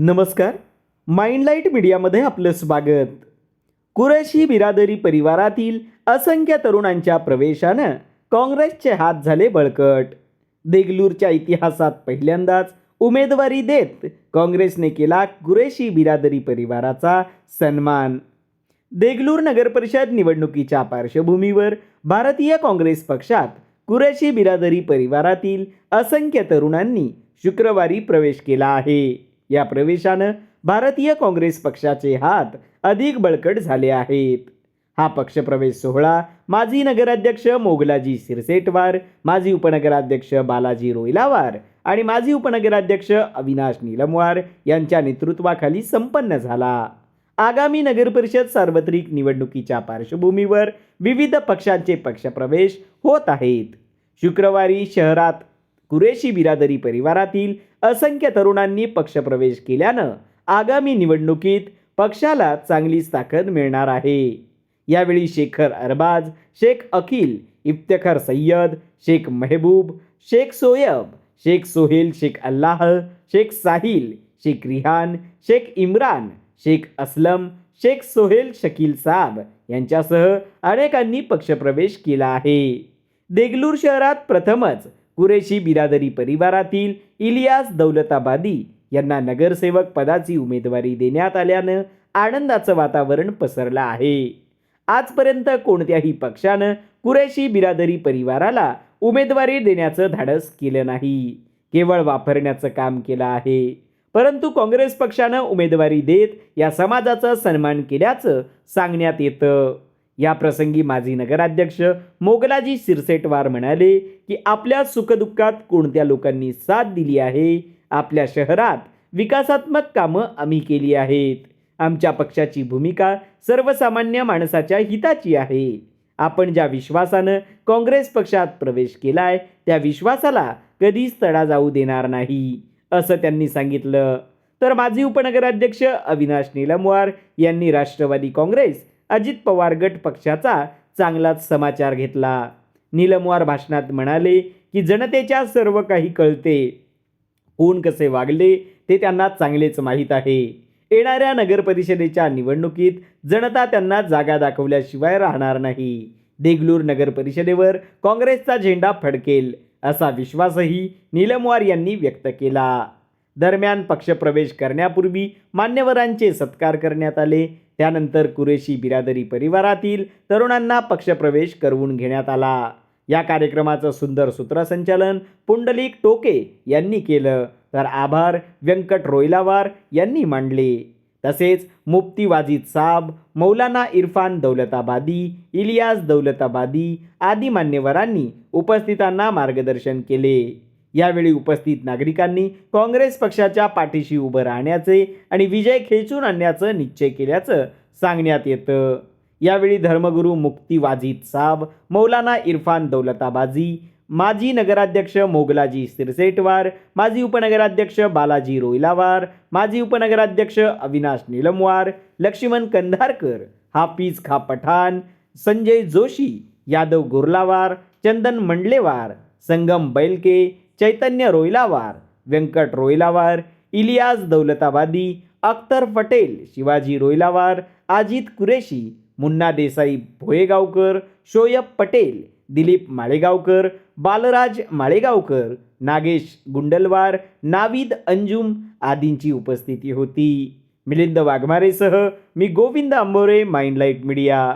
नमस्कार. माइंडलाईट मीडियामध्ये आपलं स्वागत. कुरशी बिरादरी परिवारातील असंख्य तरुणांच्या प्रवेशानं काँग्रेसचे हात झाले बळकट. देगलूरच्या इतिहासात पहिल्यांदाच उमेदवारी देत काँग्रेसने केला कुरेशी बिरादरी परिवाराचा सन्मान. देगलूर नगरपरिषद निवडणुकीच्या पार्श्वभूमीवर भारतीय काँग्रेस पक्षात कुरेशी बिरादरी परिवारातील असंख्य तरुणांनी शुक्रवारी प्रवेश केला आहे. या प्रवेशानं भारतीय काँग्रेस पक्षाचे हात अधिक बळकट झाले आहेत. हा पक्षप्रवेश सोहळा माजी नगराध्यक्ष मोगलाजी सिरसेटवार माजी उपनगराध्यक्ष बालाजी रोयलावार आणि माजी उपनगराध्यक्ष अविनाश निलमवार यांच्या नेतृत्वाखाली संपन्न झाला. आगामी नगरपरिषद सार्वत्रिक निवडणुकीच्या पार्श्वभूमीवर विविध पक्षांचे पक्षप्रवेश होत आहेत. शुक्रवारी शहरात कुरेशी बिरादरी परिवारातील असंख्य तरुणांनी पक्षप्रवेश केल्यानं आगामी निवडणुकीत पक्षाला चांगलीच ताकद मिळणार आहे. यावेळी शेखर अरबाज शेख अखिल इफ्तेखर सय्यद शेख मेहबूब शेख सोयब शेख सोहेल शेख अल्लाह शेख साहिल शेख रिहान शेख इम्रान शेख असलम शेख सोहेल शकील साब यांच्यासह अनेकांनी पक्षप्रवेश केला आहे. देगलूर शहरात प्रथमच कुरेशी बिरादरी परिवारातील इलियास दौलताबादी यांना नगरसेवक पदाची उमेदवारी देण्यात आल्यानं आनंदाचं वातावरण पसरलं आहे. आजपर्यंत कोणत्याही पक्षानं कुरेशी बिरादरी परिवाराला उमेदवारी देण्याचं धाडस केलं नाही. केवळ वापरण्याचं काम केलं आहे. परंतु काँग्रेस पक्षानं उमेदवारी देत या समाजाचा सन्मान केल्याचं सांगण्यात येतं. या प्रसंगी माजी नगराध्यक्ष मोगलाजी सिरसेटवार म्हणाले की आपल्या सुखदुःखात कोणत्या लोकांनी साथ दिली आहे? आपल्या शहरात विकासात्मक कामं आम्ही केली आहेत. आमच्या पक्षाची भूमिका सर्वसामान्य माणसाच्या हिताची आहे. आपण ज्या विश्वासानं काँग्रेस पक्षात प्रवेश केलाय त्या विश्वासाला कधीच तडा जाऊ देणार नाही असं त्यांनी सांगितलं. तर माजी उपनगराध्यक्ष अविनाश निलमवार यांनी राष्ट्रवादी काँग्रेस अजित पवार गट पक्षाचा चांगलाच समाचार घेतला. निलमवार भाषणात म्हणाले की जनतेच्या सर्व काही कळते. कोण कसे वागले ते त्यांना चांगलेच माहीत आहे. येणाऱ्या नगरपरिषदेच्या निवडणुकीत जनता त्यांना जागा दाखवल्याशिवाय राहणार नाही. देगलूर नगरपरिषदेवर काँग्रेसचा झेंडा फडकेल असा विश्वासही निलमवार यांनी व्यक्त केला. दरम्यान पक्षप्रवेश करण्यापूर्वी मान्यवरांचे सत्कार करण्यात आले. त्यानंतर कुरेशी बिरादरी परिवारातील तरुणांना पक्षप्रवेश करवून घेण्यात आला. या कार्यक्रमाचं सुंदर सूत्रसंचालन पुंडलिक टोके यांनी केलं. तर आभार व्यंकट रोयलावार यांनी मांडले. तसेच मुफ्ती वाजिद साब मौलाना इरफान दौलताबादी इलियास दौलताबादी आदी मान्यवरांनी उपस्थितांना मार्गदर्शन केले. यावेळी उपस्थित नागरिकांनी काँग्रेस पक्षाच्या पाठीशी उभं राहण्याचे आणि विजय खेचून आणण्याचं निश्चय केल्याचं सांगण्यात येतं. यावेळी धर्मगुरू मुक्ती वाजिद साब मौलाना इरफान दौलताबाजी माजी नगराध्यक्ष मोगलाजी सिरसेटवार माजी उपनगराध्यक्ष बालाजी रोयलावार माजी उपनगराध्यक्ष अविनाश निलमवार लक्ष्मण कंधारकर हाफिज खा पठाण संजय जोशी यादव गुरलावार चंदन मंडलेवार संगम बैलके चैतन्य रोयलावार व्यंकट रोयलावार इलियास दौलताबादी अख्तर पटेल शिवाजी रोयलावार अजित कुरेशी मुन्ना देसाई भोयेगावकर शोयब पटेल दिलीप माळेगावकर बालराज माळेगावकर नागेश गुंडलवार नाविद अंजुम आदींची उपस्थिती होती. मिलिंद वाघमारेसह मी गोविंद आंबोरे माइंडलाईट मीडिया.